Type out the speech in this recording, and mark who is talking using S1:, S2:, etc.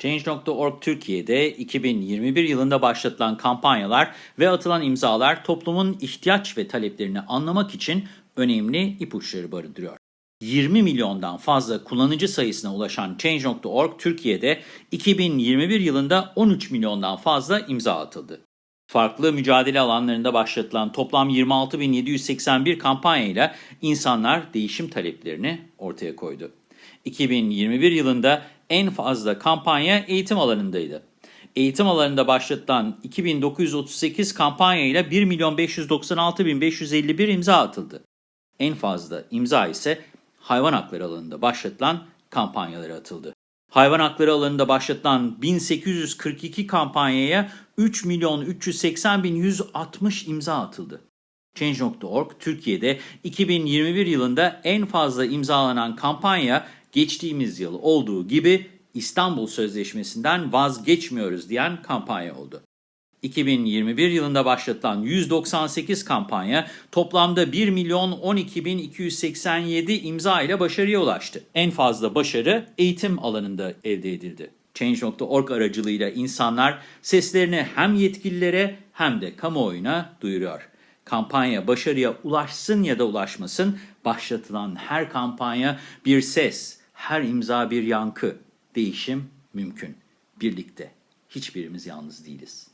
S1: Change.org Türkiye'de 2021 yılında başlatılan kampanyalar ve atılan imzalar toplumun ihtiyaç ve taleplerini anlamak için önemli ipuçları barındırıyor. 20 milyondan fazla kullanıcı sayısına ulaşan Change.org Türkiye'de 2021 yılında 13 milyondan fazla imza atıldı. Farklı mücadele alanlarında başlatılan toplam 26.781 kampanyayla insanlar değişim taleplerini ortaya koydu. 2021 yılında en fazla kampanya eğitim alanındaydı. Eğitim alanında başlatılan 2938 kampanyayla 1.596.551 imza atıldı. En fazla imza ise hayvan hakları alanında başlatılan kampanyalara atıldı. Hayvan hakları alanında başlatılan 1842 kampanyaya 3 milyon 380 bin 160 imza atıldı. Change.org Türkiye'de 2021 yılında en fazla imzalanan kampanya geçtiğimiz yıl olduğu gibi İstanbul Sözleşmesi'nden vazgeçmiyoruz diyen kampanya oldu. 2021 yılında başlatılan 198 kampanya toplamda 1 milyon 12 bin 287 imza ile başarıya ulaştı. En fazla başarı eğitim alanında elde edildi. Change.org aracılığıyla insanlar seslerini hem yetkililere hem de kamuoyuna duyuruyor. Kampanya başarıya ulaşsın ya da ulaşmasın, başlatılan her kampanya bir ses, her imza bir yankı. Değişim mümkün. Birlikte. Hiçbirimiz yalnız değiliz.